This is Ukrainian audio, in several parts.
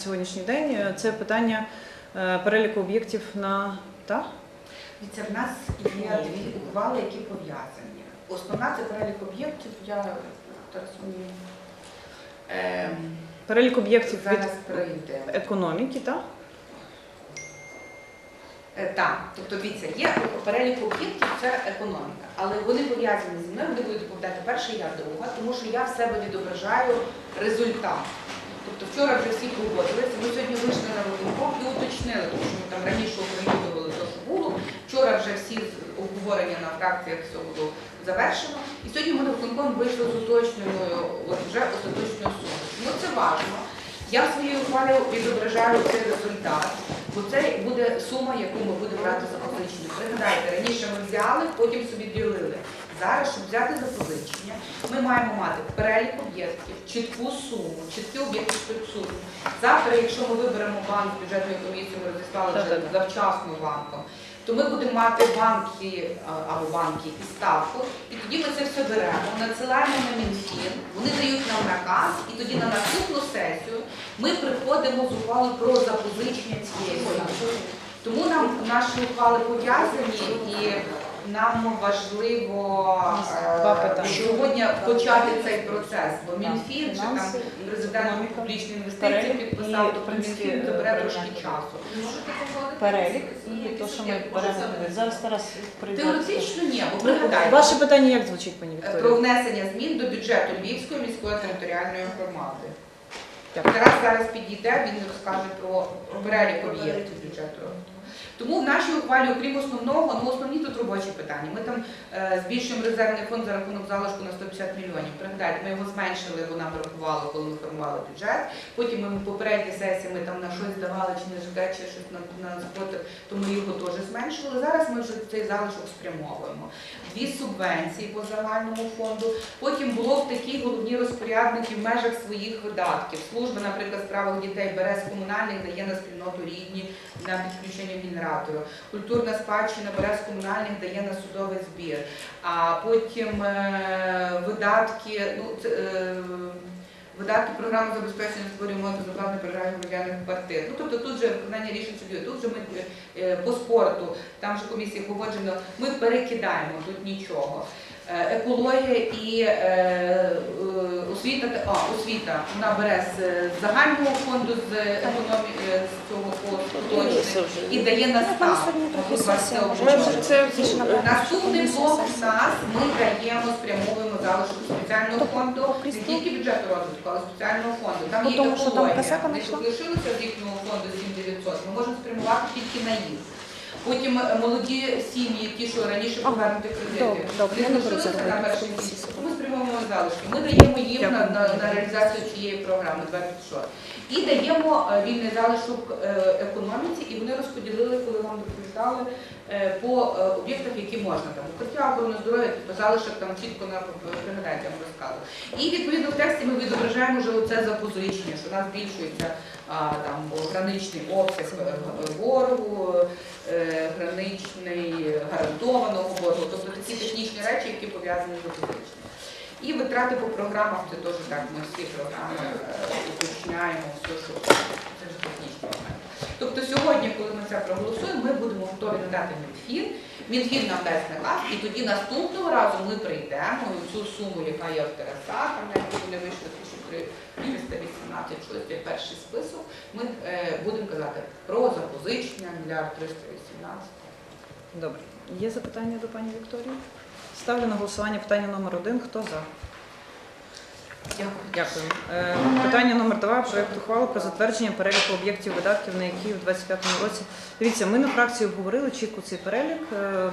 сьогоднішній день. Е, Це питання е, переліку об'єктів на та? Дивіться, в нас є дві ухвали, які пов'язані. Основна це перелік об'єктів. Я так розумію. Ем, перелік об'єктів від зараз прийде. економіки, та? Е, Так, тобто дивіться, є перелік об'єктів, це економіка, але вони пов'язані зі мною, вони будуть доповідати перша, я друга, тому що я в себе відображаю результат. Тобто вчора вже всі погодилися, ми сьогодні вийшли на виконком і уточнили, тому що ми там раніше оприлюднювали те, що було. Вчора вже всі обговорення на фракціях все було завершено. І сьогодні ми на виконком вийшли з уточненою, от вже остаточною сумою. Тому це важливо. Я в своїй ухвалі відображаю цей результат, бо це буде сума, яку ми будемо брати за позичення. Пригадайте, раніше ми взяли, потім собі ділили. Зараз, щоб взяти запозичення, ми маємо мати перелік об'єктів, чітку суму, чіткі об'єкти підсуму. Завтра, якщо ми виберемо банк бюджетної комісії, ми розіслали вже завчасно банком, то ми будемо мати банки або банки і ставку, і тоді ми це все беремо, надсилаємо на Мінфін, вони дають нам наказ, і тоді на наступну сесію ми приходимо з ухвалою про запозичення цієї. Тому нам наші ухвали пов'язані і нам важливо е, сьогодні почати цей процес, бо Мінфін чи там президент публічної інвестиції підписав, принципі, Мінфін забере е, трошки часу. Перелік і те, що ми беремо. Зараз Тарас прийде. Теоретично ні, бо пригадайте. Ваше питання як звучить, пані Е, Про внесення змін до бюджету Львівської міської територіальної громади. Тарас зараз підійде, він розкаже про перелік об'єктів бюджету. Тому в нашій ухвалі, окрім основного, ну основні тут робочі питання. Ми там е, збільшуємо резервний фонд за рахунок залишку на 150 мільйонів. Пригадайте, ми його зменшили, бо нам рахували, коли ми формували бюджет. Потім ми в попередній сесії ми там на щось давали, чи не ЖК, чи щось на, на спротив, то ми його теж зменшували. Зараз ми вже цей залишок спрямовуємо. Дві субвенції по загальному фонду. Потім було в такі головні розпорядники в межах своїх видатків. Служба, наприклад, справах дітей бере з комунальних, дає на спільноту рідні на підключення генератору. Культурна спадщина бере з комунальних, дає на судовий збір. А потім е, видатки, ну. Е, Видатки програми забезпечення ремонту заплати програми громадянних квартир. Ну тобто тут же виконання рішень судів, тут же ми е, по спорту, там же комісії погоджено, ми перекидаємо тут нічого. Е, Екологія і е, освіта, а, освіта вона бере з е, загального фонду з економії е, з цього поточного і дає на став. Наступний блок в нас ми даємо, спрямовуємо залишок спеціального фонду, не тільки бюджету розвитку, але спеціального фонду. Там є екологія. знайшла? лишилося з їхнього фонду 7900, ми можемо спрямувати тільки на їх. Потім е, молоді сім'ї, ті, що раніше повернути кредити, не лишилися на роботу. перший Ми залишки. Ми даємо їм на, на, на реалізацію цієї програми 26. І даємо е, вільний залишок е, економіці, і вони розподілили, коли вам доповідали, е, по об'єктах, які можна там укриття, охорони здоров'я, типу залишок там чітко на пригадайте, я. І відповідно в тексті ми відображаємо вже оце запозичення, що у нас збільшується там граничний обсяг боргу, граничний гарантованого боргу, тобто такі технічні речі, які пов'язані з запозиченням. І витрати по програмах це теж так. Ми всі програми е, уточняємо, все, що це вже технічні моменти. Тобто сьогодні, коли ми це проголосуємо, ми будемо готові надати Мінфін. Мінфін нам дасть наказ, і тоді наступного разу ми прийдемо і цю суму, яка є в Тераса, там як вони вийшли 1318, щось є перший список, ми е, будемо казати про запозичення мільярд 318. Добре. Є запитання до пані Вікторії? Ставлю на голосування питання номер один. Хто за? Дякую. Дякую. Е, Питання номер два. Проект ухвали про затвердження переліку об'єктів видатків, на які в 25-му році. Дивіться, ми на фракції обговорили чітко цей перелік. Е,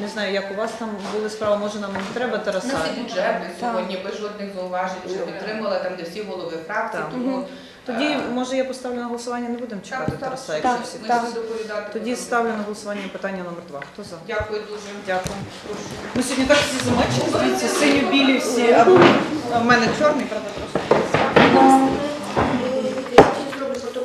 Не знаю, як у вас там були справи, може нам не треба У Тараса. нас і бюджетний сьогодні без жодних зауважень, що підтримала там, де всі голови фракцій. Так. Тому Тоді, може, я поставлю на голосування, не будемо чекати так, Тараса, якщо так. всі. ми Так. будемо доповідати. Тоді ставлю на голосування питання номер два. Хто за? Дякую дуже. Дякую. Ми сьогодні так всі замечені, дивіться, синьо-білі всі, а в мене чорний, правда, просто.